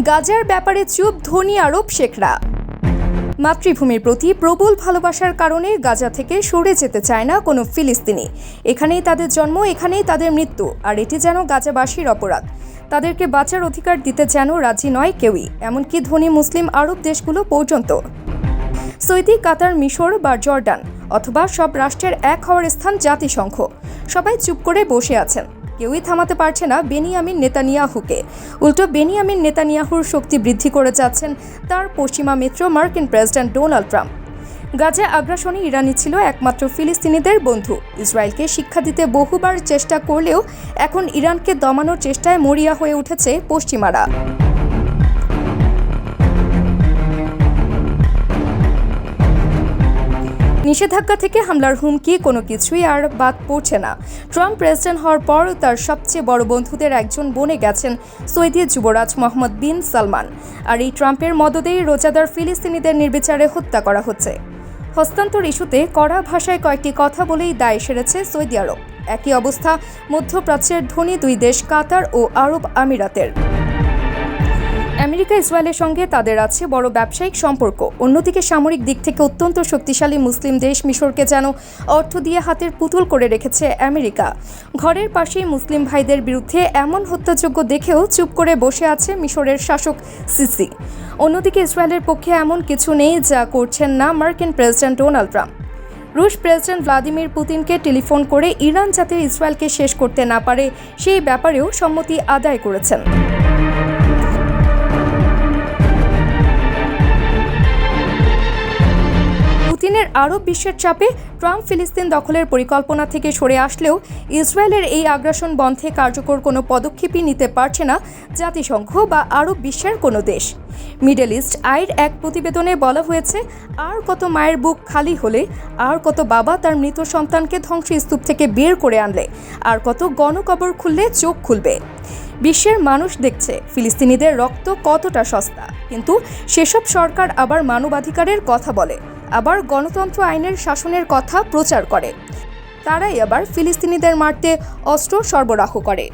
গাজার ব্যাপারে চুপ, ধনী আরব শেখরা। মাতৃভূমির প্রতি প্রবল ভালোবাসার কারণে গাজা থেকে সরে যেতে চায় না কোনো ফিলিস্তিনি। এখানেই তাদের জন্ম, এখানেই তাদের মৃত্যু, আর এটি যেন গাজাবাসীর অপরাধ। তাদেরকে বাঁচার অধিকার দিতে যেন রাজি নয় কেউই, এমনকি ধনী মুসলিম আরব দেশগুলো পর্যন্ত। সৌদি, কাতার, মিশর বা জর্ডান, অথবা সব রাষ্ট্রের এক হওয়ার স্থান জাতিসংঘ। সবাই চুপ করে বসে আছেন। কেউই থামাতে পারছে না বেনিয়ামিন নেতানিয়াহুকে। উল্টো বেনিয়ামিন নেতানিয়াহুর শক্তি বৃদ্ধি করে যাচ্ছেন তার পশ্চিমা মিত্র মার্কিন প্রেসিডেন্ট ডোনাল্ড ট্রাম্প। গাজা আগ্রাসনে ইরানি ছিল একমাত্র ফিলিস্তিনিদের বন্ধু। ইসরায়েলকে শিক্ষা দিতে বহুবার চেষ্টা করলেও এখন ইরানকে দমানোর চেষ্টায় মরিয়া হয়ে উঠেছে পশ্চিমারা। নিষেধাজ্ঞা থেকে হামলার হুমকি, কোনো কিছুই আর বাদ পড়ছে না। ট্রাম্প প্রেসিডেন্ট হওয়ার পর তার সবচেয়ে বড় বন্ধুদের একজন বনে গেছেন সৌদি যুবরাজ মোহাম্মদ বিন সালমান। আর এই ট্রাম্পের মদদেই রোজাদার ফিলিস্তিনিদের নির্বিচারে হত্যা করা হচ্ছে। হস্তান্তর ইস্যুতে কড়া ভাষায় কয়েকটি কথা বলেই দায় সেরেছে সৌদি আরব। একই অবস্থা মধ্যপ্রাচ্যের ধনী দুই দেশ কাতার ও আরব আমিরাতের। আমেরিকা, ইসরায়েলের সঙ্গে তাদের আছে বড় ব্যবসায়িক সম্পর্ক। অন্যদিকে সামরিক দিক থেকে অত্যন্ত শক্তিশালী মুসলিম দেশ মিশরকে যেন অর্থ দিয়ে হাতের পুতুল করে রেখেছে আমেরিকা। ঘরের পাশেই মুসলিম ভাইদের বিরুদ্ধে এমন হত্যাযোগ্য দেখেও চুপ করে বসে আছে মিশরের শাসক সিসি। অন্যদিকে ইসরায়েলের পক্ষে এমন কিছু নেই যা করছেন না মার্কিন প্রেসিডেন্ট ডোনাল্ড ট্রাম্প। রুশ প্রেসিডেন্ট ভ্লাদিমির পুতিনকে টেলিফোন করে ইরান যাতে ইসরায়েলকে শেষ করতে না পারে, সেই ব্যাপারেও সম্মতি আদায় করেছেন। আরব বিশ্বের চাপে ট্রাম্প ফিলিস্তিন দখলের পরিকল্পনা থেকে সরে আসলেও ইসরায়েলের এই আগ্রাসন বন্ধে কার্যকর কোনো পদক্ষেপই নিতে পারছে না জাতিসংঘ বা আরব বিশ্বের কোনো দেশ। মিডল ইস্ট আয়ের এক প্রতিবেদনে বলা হয়েছে, আর কত মায়ের বুক খালি হলে, আর কত বাবা তার মৃত সন্তানকে ধ্বংসস্তূপ থেকে বের করে আনলে, আর কত গণকবর খুললে চোখ খুলবে। বিশ্বের মানুষ দেখছে ফিলিস্তিনিদের রক্ত কতটা সস্তা, কিন্তু সেসব সরকার আবার মানবাধিকারের কথা বলে। আবার গণতন্ত্র আইনের শাসনের কথা প্রচার করে। তারাই আবার ফিলিস্তিনিদের মারতে অস্ত্র সরবরাহ করে।